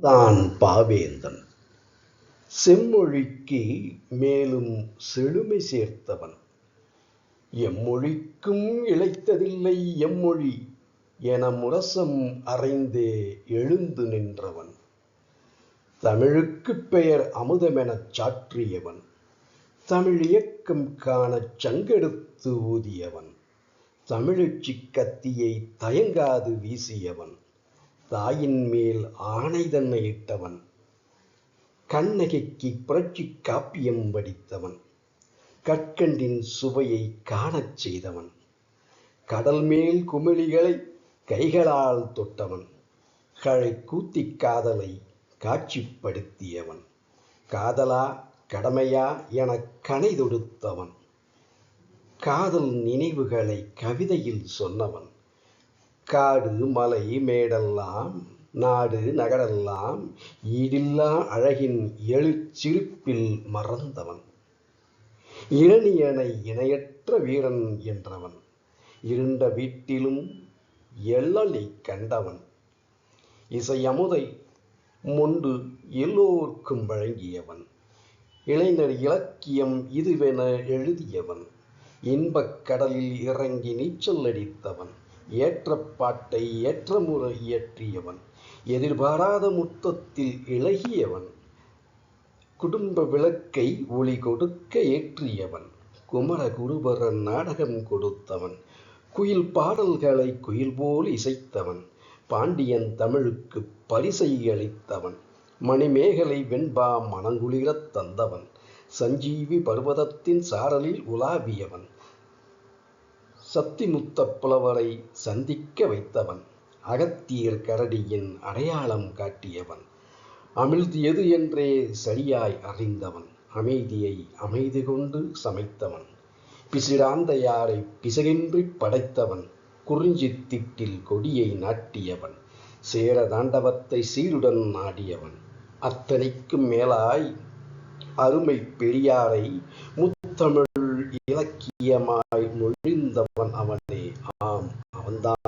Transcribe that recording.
தான் பாவேந்தன். செம்மொழிக்கு மேலும் செழுமை சேர்த்தவன். எம்மொழிக்கும் இழைத்ததில்லை எம்மொழி என முரசம் அறைந்தே எழுந்து நின்றவன். தமிழுக்குப் பெயர் அமுதமெனச் சாற்றியவன். தமிழ் இயக்கம் காணச் சங்கெடுத்து ஊதியவன். தமிழச்சி கத்தியை தயங்காது வீசியவன். தாயின் மேல் ஆணை தன்னை இட்டவன். கண்ணகிக்கு புரட்சி காப்பியம் வடித்தவன். கற்கண்டின் சுவையை காணச் செய்தவன். கடல் மேல் குமிழிகளை கைகளால் தொட்டவன். கழை கூத்திக் காதலை காட்சிப்படுத்தியவன். காதலா கடமையா எனக் கனை தொடுத்தவன் காதல் நினைவுகளை கவிதையில் சொன்னவன். காடு மலை மேடெல்லாம் நாடு நகரெல்லாம் ஈடில்லா அழகின் எழுச்சிரிப்பில் மறந்தவன். இரணியனை இணையற்ற வீரன் என்றவன். இருண்ட வீட்டிலும் எள்ளலை கண்டவன். இசையமுதை முண்டு எல்லோர்க்கும் வழங்கியவன். இளைஞர் இலக்கியம் இதுவென எழுதியவன். இன்பக் கடலில் இறங்கி நீச்சல் அடித்தவன். ஏற்றப்பாட்டை ஏற்றமுறை இயற்றியவன். எதிர்பாராத முத்தத்தில் இழகியவன் குடும்ப விளக்கை ஒளி கொடுக்க ஏற்றியவன். குமர குருபரன் நாடகம் கொடுத்தவன். குயில் பாடல்களை குயில் போல் இசைத்தவன். பாண்டியன் தமிழுக்கு பரிசை அளித்தவன். மணிமேகலை வெண்பா மனங்குளிரத் தந்தவன். சஞ்சீவி பர்வதத்தின் சாரலில் உலாவியவன். சத்திமுத்த புலவரை சந்திக்க வைத்தவன் அகத்தியர் கரடியின் அடையாளம் காட்டியவன் அமிழ்து எது என்றே சரியாய் அறிந்தவன் அமைதியை அமைதி கொண்டு சமைத்தவன் பிசிடாந்தையாரை பிசகின்றி படைத்தவன் குறிஞ்சி திட்டில் கொடியை நாட்டியவன் சேர தாண்டவத்தை சீருடன் நாடியவன் அத்தனைக்கும் மேலாய் அருமை பெரியாரை முத்தமிழ் இலக்கியமாய் நொழிந்தவன் அவனே. ஆம் அவன்தான்